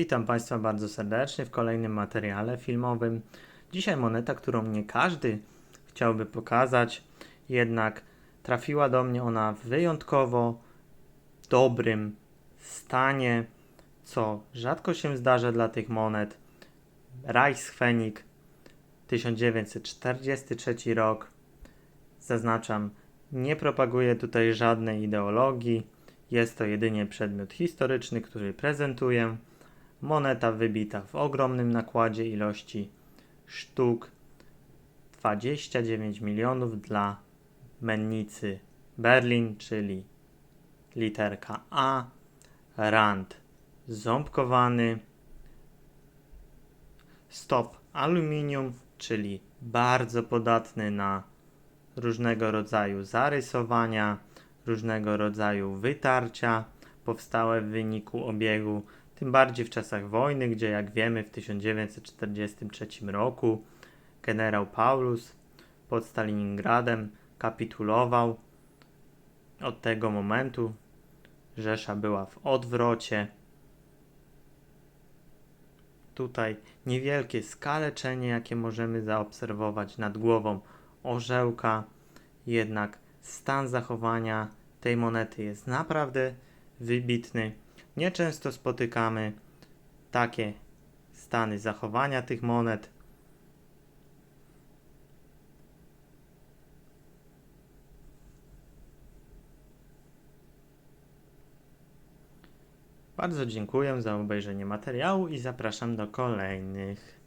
Witam Państwa bardzo serdecznie w kolejnym materiale filmowym. Dzisiaj moneta, którą nie każdy chciałby pokazać, jednak trafiła do mnie ona w wyjątkowo dobrym stanie, co rzadko się zdarza dla tych monet. Reichspfennig 1943 rok. Zaznaczam, nie propaguję tutaj żadnej ideologii. Jest to jedynie przedmiot historyczny, który prezentuję. Moneta wybita w ogromnym nakładzie ilości sztuk. 29 milionów dla mennicy Berlin, czyli literka A. Rand ząbkowany. Stop aluminium, czyli bardzo podatny na różnego rodzaju zarysowania, różnego rodzaju wytarcia powstałe w wyniku obiegu, tym bardziej w czasach wojny, gdzie jak wiemy w 1943 roku generał Paulus pod Stalingradem kapitulował. Od tego momentu Rzesza była w odwrocie. Tutaj niewielkie skaleczenie, jakie możemy zaobserwować nad głową orzełka, jednak stan zachowania tej monety jest naprawdę wybitny. Nieczęsto spotykamy takie stany zachowania tych monet. Bardzo dziękuję za obejrzenie materiału i zapraszam do kolejnych.